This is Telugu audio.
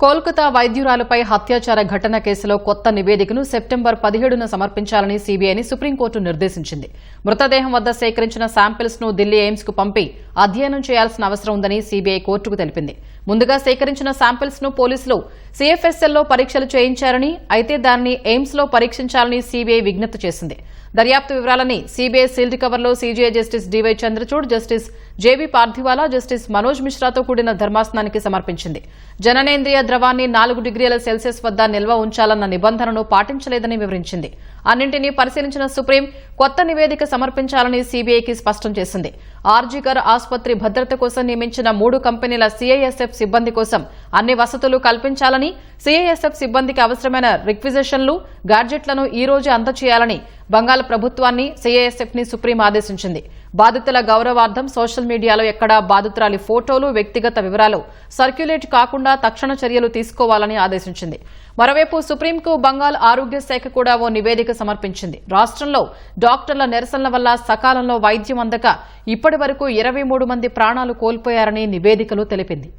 కోల్కతా వైద్యురాలపై అత్యాచార ఘటన కేసులో కొత్త నివేదికను సెప్టెంబర్ పదిహేడున సమర్పించాలని సీబీఐని సుప్రీంకోర్టు నిర్దేశించింది. మృతదేహం వద్ద సేకరించిన శాంపిల్స్ను ఢిల్లీ ఎయిమ్స్కు పంపి అధ్యయనం చేయాల్సిన అవసరం ఉందని సీబీఐ కోర్టుకు తెలిపింది. ముందుగా సేకరించిన శాంపిల్స్ను పోలీసులు సీఎఫ్ఎస్ఎల్లో పరీక్షలు చేయించారని అయితే దాన్ని ఎయిమ్స్లో పరీక్షించాలని సీబీఐ విజ్ఞప్తి చేసింది. దర్యాప్తు వివరాలని సీబీఐ సీల్ కవర్లో CJI justice DY Chandrachud justice JB Pardiwala justice Manoj మిశ్రాతో కూడిన ధర్మాసనానికి సమర్పించింది. జననేంద్రియ ద్రవాన్ని నాలుగు డిగ్రీల సెల్సియస్ వద్ద నిల్వ ఉంచాలన్న నిబంధనను పాటించలేదని వివరించింది. అన్నింటినీ పరిశీలించిన సుప్రీం కొత్త నివేదిక సమర్పించాలని సీబీఐకి స్పష్టం చేసింది. ఆర్జీకర్ ఆసుపత్రి భద్రత కోసం నియమించిన మూడు కంపెనీల సీఐఎస్ఎఫ్ సిబ్బంది కోసం అన్ని వసతులు కల్పించాలని సీఐఎస్ఎఫ్ సిబ్బందికి అవసరమైన రిక్విజిషన్లు గాడ్జెట్లను ఈ రోజు అందచేయాలని బంగాళ ప్రభుత్వాన్ని సీఐఎస్ఎఫ్ని సుప్రీం ఆదేశించింది. బాధితుల గౌరవార్థం సోషల్ మీడియాలో ఎక్కడా బాధితురాలి ఫోటోలు వ్యక్తిగత వివరాలు సర్క్యులేట్ కాకుండా తక్షణ చర్యలు తీసుకోవాలని ఆదేశించింది. మరోవైపు సుప్రీంకు బంగాల్ ఆరోగ్య శాఖ కూడా ఓ నివేదిక సమర్పించింది. రాష్ట్రంలో డాక్టర్ల నిరసనల వల్ల సకాలంలో వైద్యం అందక ఇప్పటి వరకు మంది ప్రాణాలు కోల్పోయారని నివేదికలో తెలిపింది.